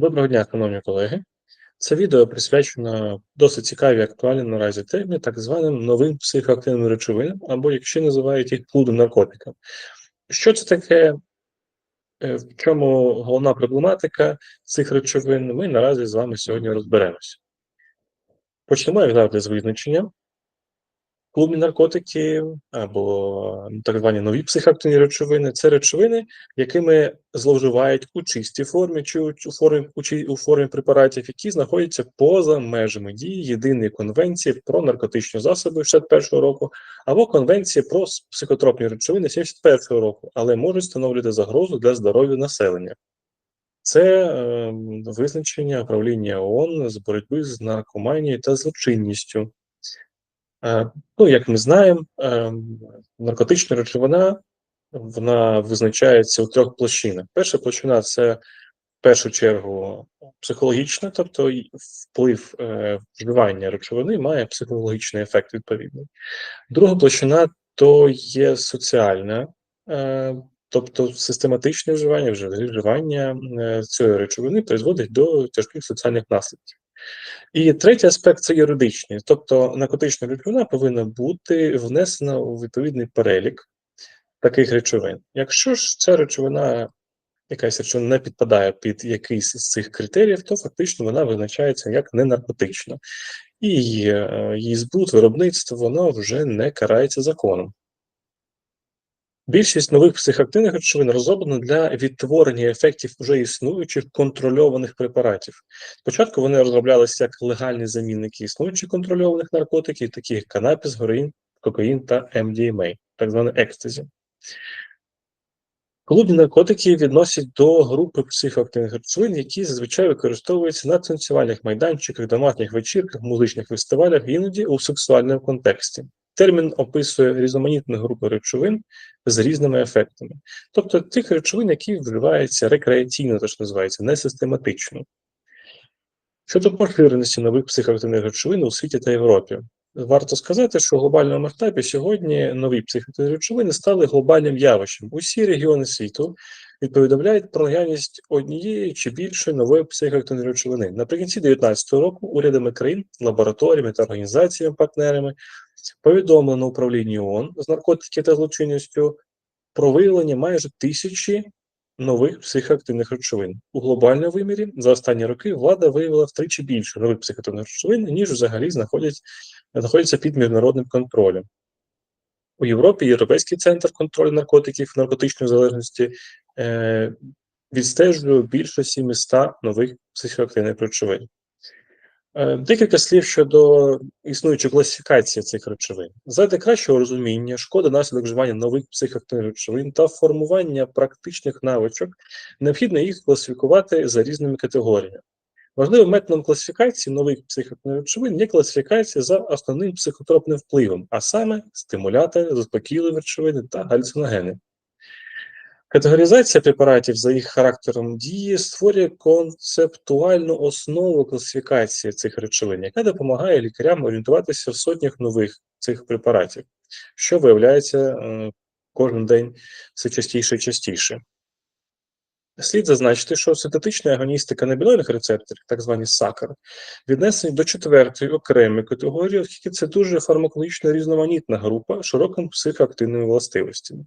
Доброго дня, шановні колеги. Це відео присвячено досить цікавій актуальній наразі темі, так званим новим психоактивним речовинам, або як ще називають їх плудом наркотикам. Що це таке? е, В чому головна проблематика цих речовин? Ми наразі з вами сьогодні розберемося. Почнемо як завжди з визначення. Клубні наркотики або так звані нові психоактивні речовини це речовини, якими зловживають у чистій формі чи у формі, у, формі препаратів, які знаходяться поза межами дії єдиної конвенції про наркотичні засоби 61 року, або конвенції про психотропні речовини 71 року, але можуть становити загрозу для здоров'я населення. Це е, визначення управління ООН з боротьби з наркоманією та злочинністю. Е, Ну, як ми знаємо, е, наркотична речовина вона визначається у трьох площинах. Перша площина це в першу чергу психологічна, тобто вплив е, вживання речовини має психологічний ефект відповідний. Друга площина то є соціальна, тобто систематичне вживання, вживання цієї речовини призводить до тяжких соціальних наслідків. І третій аспект це юридичний, тобто наркотична речовина повинна бути внесена у відповідний перелік таких речовин. Якщо ж ця речовина, якась речовина не підпадає під якийсь з цих критеріїв, то фактично вона визначається як ненаркотична. І е, її збут, виробництво, воно вже не карається законом. Більшість нових психоактивних речовин розроблено для відтворення ефектів вже існуючих контрольованих препаратів. Спочатку вони розроблялися як легальні замінники існуючих контрольованих наркотиків, такі як канабіс, героїн, кокаїн та MDMA, так зване екстазі. Клубні наркотики відносять до групи психоактивних речовин, які зазвичай використовуються на танцювальних майданчиках, домашніх вечірках, музичних фестивалях, іноді у сексуальному контексті. Термін описує різноманітну групу речовин з різними ефектами, тобто тих речовин, які вживаються рекреаційно, то що називається, не систематично. Щодо поширеності нових психоактивних речовин у світі та Європі, варто сказати, що в глобальному масштабі сьогодні нові психоактивні речовини стали глобальним явищем. Усі регіони світу відповідають про наявність однієї чи більше нової психоактивної речовини. Наприкінці 2019 року урядами країн, лабораторіями та організаціями-партнерами повідомлено управлінню ООН з наркотиків та злочинністю про виявлення майже тисячі нових психоактивних речовин. У глобальному вимірі за останні роки влада виявила втричі більше нових психоактивних речовин, ніж взагалі знаходять, знаходяться під міжнародним контролем. У Європі Європейський центр контролю наркотиків наркотичної залежності відстежує більше 700 нових психоактивних речовин. Е, Декілька слів щодо існуючої класифікації цих речовин. Заради кращого розуміння, шкоди наслідок вживання нових психоактивних речовин та формування практичних навичок, необхідно їх класифікувати за різними категоріями. Важливим методом класифікації нових психоактивних речовин є класифікація за основним психотропним впливом, а саме стимулятори, заспокійливі речовини та галюциногени. Категоризація препаратів за їх характером дії створює концептуальну основу класифікації цих речовин, яка допомагає лікарям орієнтуватися в сотнях нових цих препаратів, що виявляється е, кожен день все частіше і частіше. Слід зазначити, що синтетичні агоністи канабіноїдних рецепторів, так звані САКАР, віднесені до четвертої окремої категорії, оскільки це дуже фармакологічно різноманітна група з широкими психоактивними властивостями.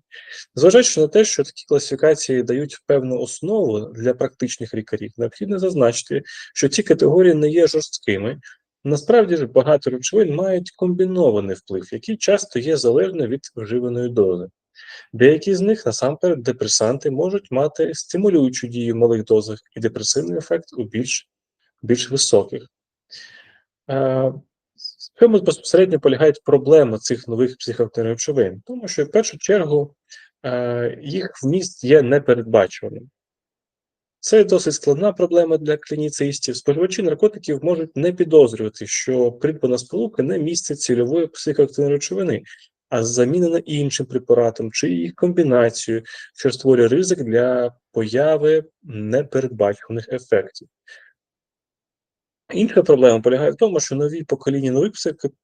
Зважаючи на те, що такі класифікації дають певну основу для практичних лікарів, необхідно зазначити, що ці категорії не є жорсткими. Насправді ж багато речовин мають комбінований вплив, який часто є залежний від вживаної дози. Деякі з них, насамперед, депресанти можуть мати стимулюючу дію в малих дозах і депресивний ефект у більш, більш високих. Е, в чому безпосередньо полягає проблема цих нових психоактивних речовин? Тому що в першу чергу е, їх вміст є непередбачуваним. Це досить складна проблема для клініцистів. Споживачі наркотиків можуть не підозрювати, що придбана сполука не містить цільової психоактивної речовини, а замінена іншим препаратом чи їх комбінацією, що створює ризик для появи непередбачуваних ефектів. Інша проблема полягає в тому, що нові покоління нових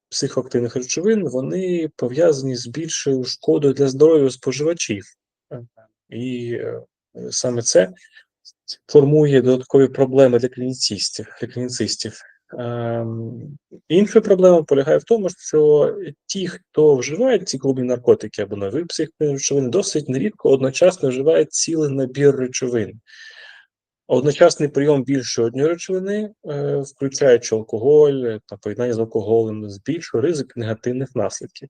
психоактивних речовин вони пов'язані з більшою шкодою для здоров'я споживачів. І е, саме це формує додаткові проблеми для клініцистів. Для клініцистів. Ем, інша проблема полягає в тому, що ті, хто вживає ці клубні наркотики або нові речовини, досить нерідко одночасно вживають цілий набір речовин. Одночасний прийом більше однієї речовини, е, включаючи алкоголь та поєднання з алкоголем, збільшує ризик негативних наслідків.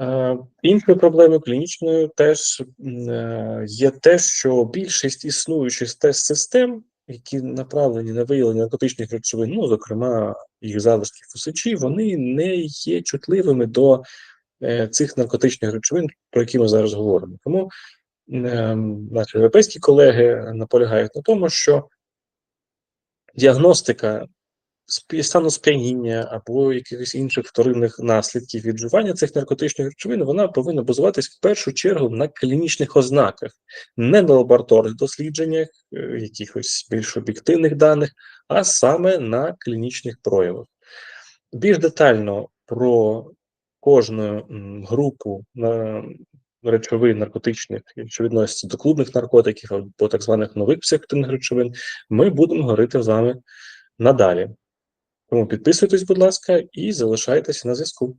Е, Іншою проблемою клінічною теж е, є те, що більшість існуючих тест-систем, які направлені на виявлення наркотичних речовин, ну, зокрема, їх залишків фусичі, вони не є чутливими до е, цих наркотичних речовин, про які ми зараз говоримо. Тому е, наші європейські колеги наполягають на тому, що діагностика стану сп'яніння або якихось інших вторинних наслідків від вживання цих наркотичних речовин, вона повинна базуватись в першу чергу на клінічних ознаках, не на лабораторних дослідженнях, е, якихось більш об'єктивних даних, а саме на клінічних проявах. Більш детально про кожну групу речовин наркотичних, що відносяться до клубних наркотиків або так званих нових психотропних речовин, ми будемо говорити з вами надалі. Тому підписуйтесь, будь ласка, і залишайтеся на зв'язку.